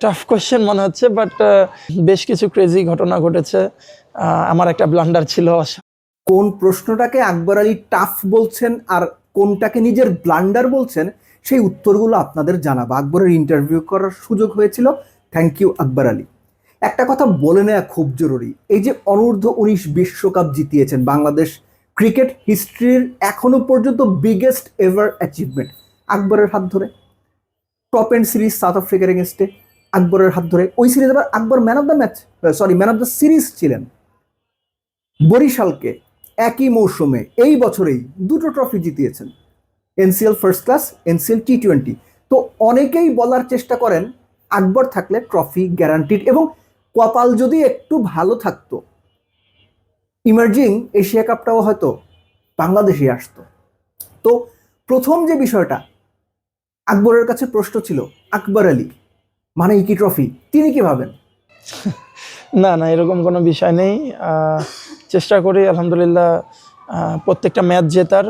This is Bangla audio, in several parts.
টাফ কোয়েশ্চেন মনে হচ্ছে বাট বেশ কিছু ক্রেজি ঘটনা ঘটেছে। আমার একটা ব্লান্ডার ছিল। কোন প্রশ্নটাকে আকবর আলী টাফ বলছেন আর কোনটাকে নিজের ব্লান্ডার বলছেন, সেই উত্তরগুলো আপনাদের জানাব। আকবরের ইন্টারভিউ করার সুযোগ হয়েছিল। Thank you Akbar Ali. একটা কথা বলে নেওয়া খুব জরুরি। এই যে অনূর্ধ্ব উনিশ বিশ্বকাপ জিতিয়েছেন বাংলাদেশ ক্রিকেট হিস্ট্রির এখনও পর্যন্ত বিগেস্ট এভার অ্যাচিভমেন্ট আকবরের হাত ধরে। টপ এন্ড সিরিজ সাউথ আফ্রিকার এগেনস্টে আকবরের হাত ধরে। ওই সিরিজ আবার Akbar man of the match sorry man of the series ছিলেন। বরিশালকে একই মৌসুমে এই বছরেই দুটো trophy জিতিয়েছেন। NCL first class NCL T twenty তো অনেকেই বলার চেষ্টা করেন, আকবর থাকলে ট্রফি গ্যারান্টিড এবং কপাল যদি একটু ভালো থাকতো ইমার্জিং এশিয়া কাপটাও হয়তো বাংলাদেশে আসতো। তো প্রথম যে বিষয়টা, আকবরের কাছে প্রশ্ন ছিল, আকবর আলী। মানে কি ট্রফি তিনি কি ভাবেন? না না এরকম কোনো বিষয় নেই। চেষ্টা করি আলহামদুলিল্লাহ প্রত্যেকটা ম্যাচ জেতার।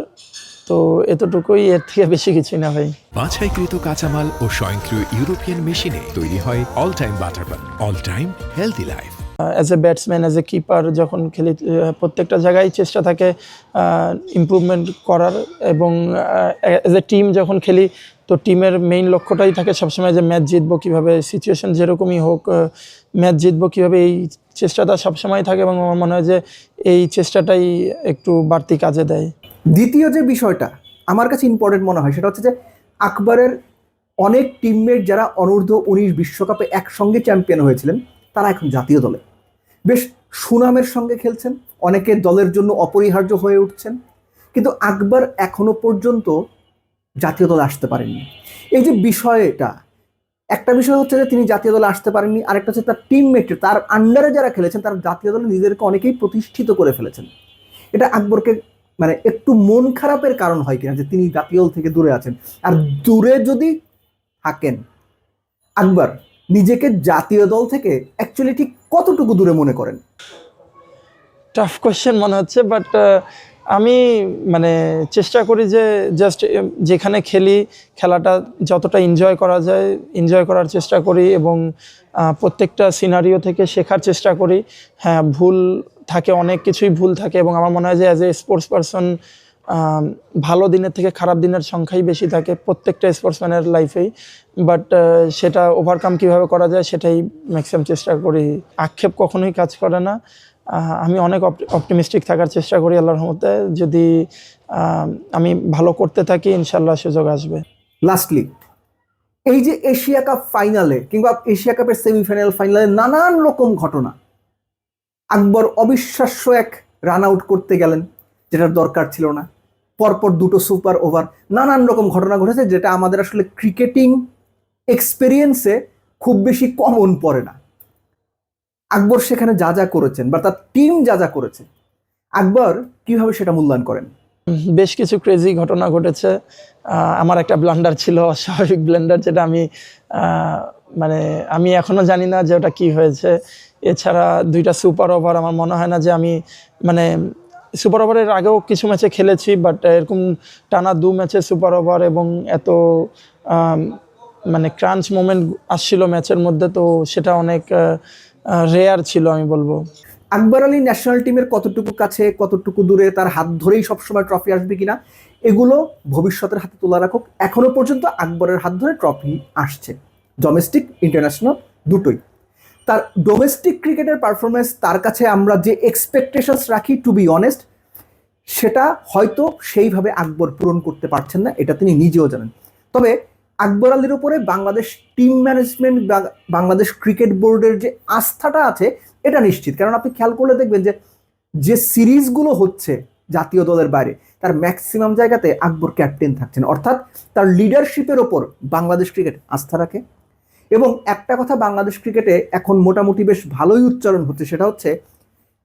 তো এতটুকুই এর থেকে বেশি কিছুই না ভাই। বাছাইকৃত কাঁচামাল ও স্বয়ংক্রিয় ইউরোপিয়ান মেশিনে তৈরি হয় all time butter bun all time healthy life as a batsman as a keeper যখন খেলি প্রত্যেকটা জায়গায় চেষ্টা থাকে ইমপ্রুভমেন্ট করার এবং অ্যাজ এ টিম যখন খেলি তো টিমের মেইন লক্ষ্যটাই থাকে সবসময় যে ম্যাচ জিতবো কীভাবে সিচুয়েশন যেরকমই হোক ম্যাচ জিতবো কীভাবে, এই চেষ্টাটা সবসময় থাকে এবং আমার মনে হয় যে এই চেষ্টাটাই একটু বাড়তি কাজে দেয়। দ্বিতীয় যে বিষয়টা, আমার কাছে ইম্পর্টেন্ট মনে হয়, সেটা হচ্ছে যে আকবরের অনেক টিমমেট যারা অনূর্ধ্ব উনিশ বিশ্বকাপে একসঙ্গে চ্যাম্পিয়ন হয়েছিলেন, তারা এখন জাতীয় দলে। বেশ সুনামের সঙ্গে খেলছেন, অনেকে দলের জন্য অপরিহার্য হয়ে উঠছেন, কিন্তু আকবর এখনও পর্যন্ত জাতীয় দলে আসতে পারেননি। এই যে বিষয়টা, একটা বিষয় হচ্ছে যে তিনি জাতীয় দলে আসতে পারেননি, আরেকটা হচ্ছে তার টিমমেট তার আন্ডারে যারা খেলেছেন, তার জাতীয় দলে নিজেদেরকে অনেকেই প্রতিষ্ঠিত করে ফেলেছেন। এটা আকবরকে মানে একটু মন খারাপের কারণ হয় কিনা যে তিনি জাতীয় দল থেকে দূরে আছেন? আর দূরে যদি থাকেন, আকবর নিজেকে জাতীয় দল থেকে অ্যাকচুয়ালি ঠিক কতটুকু দূরে মনে করেন? টাফ কোয়েশ্চেন মনে হচ্ছে বাট আমি মানে চেষ্টা করি যে জাস্ট যেখানে খেলি, খেলাটা যতটা এনজয় করা যায় এনজয় করার চেষ্টা করি এবং প্রত্যেকটা সিনারিও থেকে শেখার চেষ্টা করি। হ্যাঁ ভুল থাকে, অনেক কিছুই ভুল থাকে এবং আমার মনে হয় যে অ্যাজ এ স্পোর্টস পারসন ভালো দিনের থেকে খারাপ দিনের সংখ্যাই বেশি থাকে প্রত্যেকটা স্পোর্টসম্যানের লাইফেই বাট সেটা ওভারকাম কীভাবে করা যায় সেটাই ম্যাক্সিমাম চেষ্টা করি। আক্ষেপ কখনোই কাজ করে না। আমি অনেক অপটিমিস্টিক থাকার চেষ্টা করি আল্লাহর রহমতে। যদি আমি ভালো করতে থাকি ইনশাল্লাহ সুযোগ আসবে। লাস্টলি এই যে এশিয়া কাপ ফাইনালে কিংবা এশিয়া কাপের সেমিফাইনাল ফাইনালে নানান রকম ঘটনা, আকবর অবিশ্বাস্য এক রান আউট করতে গেলেন, যেটার দরকার ছিল না। পরপর দুটো সুপার ওভার নানান রকম ঘটনা ঘটেছে, যেটা আমাদের আসলে ক্রিকেটিং এক্সপেরিয়েন্সে খুব বেশি কমন পড়ে না। আকবর সেখানে যা যা করেছেন বা তার টিম যা যা করেছে আকবর কীভাবে সেটা মূল্যায়ন করেন? বেশ কিছু ক্রেজি ঘটনা ঘটেছে। আমার একটা ব্লান্ডার ছিল, অস্বাভাবিক ব্লেন্ডার যেটা আমি মানে আমি এখনও জানি না যে ওটা কি হয়েছে। এছাড়া দুইটা সুপার ওভার আমার মনে হয় না যে আমি মানে সুপার ওভারের আগেও কিছু ম্যাচে খেলেছি বাট এরকম টানা দু ম্যাচে সুপার ওভার এবং এত মানে ক্রাঞ্চ মোমেন্ট আসছিল ম্যাচের মধ্যে, তো সেটা অনেক রেয়ার ছিল, আমি বলব। আকবর আলী ন্যাশনাল টিমের কতটুকু কাছে, কতটুকু দূরে, তার হাত ধরেই সবসময় ট্রফি আসবে কিনা, এগুলো ভবিষ্যতের হাতে তোলা রাখুক। এখনও পর্যন্ত আকবরের হাত ধরে ট্রফি আসছে। ডোমেস্টিক ইন্টারন্যাশনাল দুটোই। তার ডোমেস্টিক ক্রিকেটের পারফরমেন্স তার কাছে আমরা যে এক্সপেকটেশনস রাখি টু বি অনেস্ট সেটা হয়তো সেইভাবে আকবর পূরণ করতে পারছেন না, এটা তিনি নিজেও জানেন। তবে আকবর আলীর উপরে Bangladesh team management Bangladesh cricket বোর্ডের যে আস্থাটা আছে, এটা নিশ্চিত। কারণ আপনি খেয়াল করলে দেখবেন যে যে সিরিজগুলো হচ্ছে জাতীয় দলের বাইরে, তার ম্যাক্সিমাম জায়গাতে আকবর ক্যাপ্টেন থাকছেন। অর্থাৎ তার লিডারশিপের ওপর বাংলাদেশ ক্রিকেট আস্থা রাখে। এবং একটা কথা বাংলাদেশ ক্রিকেটে এখন মোটামুটি বেশ ভালোই উচ্চারণ হচ্ছে, সেটা হচ্ছে,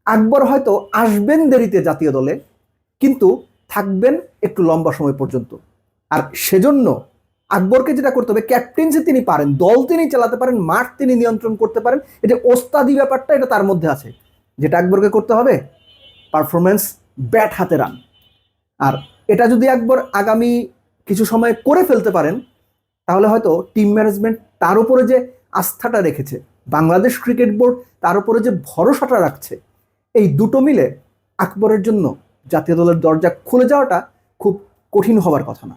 আকবর হয়তো আসবেন দেরিতে জাতীয় দলে, কিন্তু থাকবেন একটু লম্বা সময় পর্যন্ত। আর সেজন্য আকবরকে যেটা করতে হবে ক্যাপ্টেন্সি তিনি পারেন, দল তিনি চালাতে পারেন, মাঠ তিনি নিয়ন্ত্রণ করতে পারেন, এই যে ওস্তাদি ব্যাপারটা এটা তার মধ্যে আছে। যেটা আকবরকে করতে হবে পারফরমেন্স ব্যাট হাতে রান। আর এটা যদি আকবর আগামী কিছু সময় করে ফেলতে পারেন, তাহলে হয়তো টিম ম্যানেজমেন্ট তার উপরে যে আস্থাটা রেখেছে, বাংলাদেশ ক্রিকেট বোর্ড তার উপরে যে ভরসাটা রাখছে, এই দুটো মিলে আকবরের জন্য জাতীয় দলের দরজা খুলে যাওয়াটা খুব কঠিন হবার কথা না।